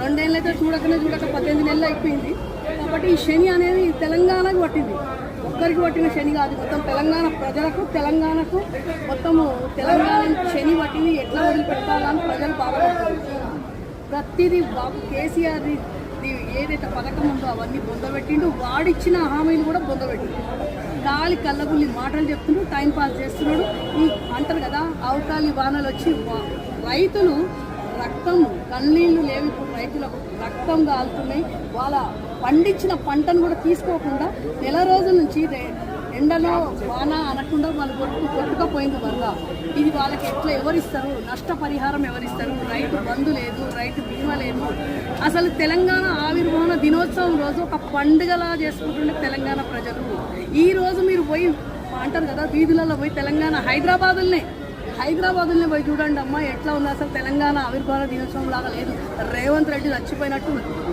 రెండేళ్ళైతే చూడకనే చూడక పద్దెనిమిది నెలలు అయిపోయింది. కాబట్టి ఈ శని అనేది తెలంగాణకు పట్టింది. ఒక్కరికి పట్టిన శని కాదు. మొత్తం తెలంగాణ ప్రజలకు తెలంగాణకు మొత్తము తెలంగాణ శని పట్టింది. ఎట్లా వదిలిపెట్టాలని ప్రజలు బాధపడుతున్నారు. ప్రతిదీ బాబు కేసీఆర్ ఏదైతే పథకం ఉందో అవన్నీ బొందబెట్టిండు. వాడిచ్చిన హామీలు కూడా బొందబెట్టిండు. గాలి కళ్ళగుల్లి మాటలు చెప్తున్నాడు టైం పాస్ చేస్తున్నాడు. ఈ అంటారు కదా అవకాలి వానలు వచ్చి రైతులు రక్తం కన్నీళ్ళు లేవు ఇప్పుడు రైతులకు రక్తం కాలుతున్నాయి వాళ్ళ పండించిన పంటను కూడా తీసుకోకుండా నెల రోజుల నుంచి ఎండలో వాన అనకుండా వాళ్ళు కొట్టు కొట్టుకపోయింది వల్ల ఇది వాళ్ళకి ఎట్లా ఎవరిస్తారు? నష్టపరిహారం ఎవరిస్తారు? రైతు బంధు లేదు రైతు బీమా లేదు. అసలు తెలంగాణ ఆవిర్భావన దినోత్సవం రోజు ఒక పండుగలా చేసుకుంటుండే తెలంగాణ ప్రజలు. ఈ రోజు మీరు పోయి అంటారు కదా వీధులలో పోయి తెలంగాణ హైదరాబాదులనే హైదరాబాదులనే పోయి చూడండి అమ్మా ఎట్లా ఉంది అసలు తెలంగాణ ఆవిర్భావ దినోత్సవం లాగా లేదు. రేవంత్ రెడ్డి చచ్చిపోయినట్టు